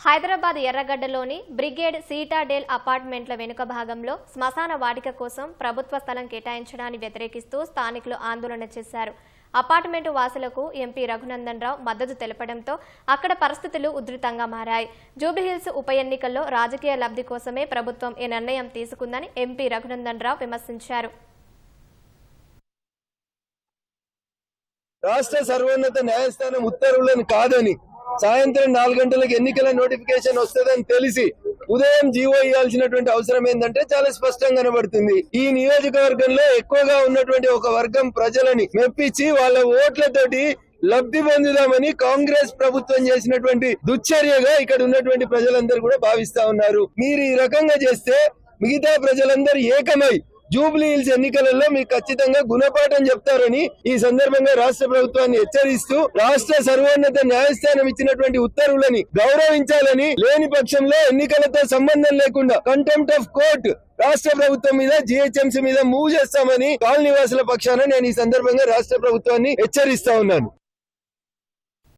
Hyderabad ఎర్రగడ్డలోని brigade సీటాడేల్ అపార్ట్మెంట్ల వెనుక భాగంలో శ్మశాన వాటిక కోసం ప్రభుత్వ స్థలం కేటాయించడాన్ని వ్యతిరేకిస్తూ స్థానికులు ఆందోళన చేశారు. అపార్ట్మెంటు వాసులకు ఎంపీ రఘునందన్ రావు మద్దతు తెలపడంతో అక్కడ పరిస్థితులు ఉధృతంగా మారాయి. జూబ్లీహిల్స్ ఉప ఎన్నికల్లో రాజకీయ లబ్ధి కోసమే ప్రభుత్వం ఈ నిర్ణయం తీసుకుందని ఎంపీ రఘునందన్ రావు విమర్శించారు. రాష్ట్ర సర్వోన్నత న్యాయస్థానం ఉత్తర్వులను కాదని సాయంత్రం నాలుగు గంటలకు ఎన్నికల నోటిఫికేషన్ వస్తుందని తెలిసి ఉదయం జీవో ఇవ్వాల్సినటువంటి అవసరం ఏంటంటే చాలా స్పష్టంగా కనబడుతుంది. ఈ నియోజకవర్గంలో ఎక్కువగా ఉన్నటువంటి ఒక వర్గం ప్రజలని మెప్పించి వాళ్ళ ఓట్లతోటి లబ్ధి పొందుదామని కాంగ్రెస్ ప్రభుత్వం చేసినటువంటి దుశ్చర్యగా ఇక్కడ ఉన్నటువంటి ప్రజలందరూ కూడా భావిస్తా ఉన్నారు. మీరు ఈ రకంగా చేస్తే మిగతా ప్రజలందరూ ఏకమై జూబ్లీ హిల్స్ ఎన్నికలలో మీకు ఖచ్చితంగా గుణపాఠం చెప్తారని ఈ సందర్భంగా రాష్ట్ర ప్రభుత్వాన్ని హెచ్చరిస్తూ రాష్ట్ర సర్వోన్నత న్యాయస్థానం ఇచ్చినటువంటి ఉత్తర్వులని గౌరవించాలని లేని పక్షంలో ఎన్నికలతో సంబంధం లేకుండా కంటెంప్ట్ ఆఫ్ కోర్ట్ రాష్ట్ర ప్రభుత్వం మీద జిహెచ్ఎంసీ మీద మూవ్ చేస్తామని కాలనీవాసుల పక్షాన నేను ఈ సందర్భంగా రాష్ట్ర ప్రభుత్వాన్ని హెచ్చరిస్తా ఉన్నాను.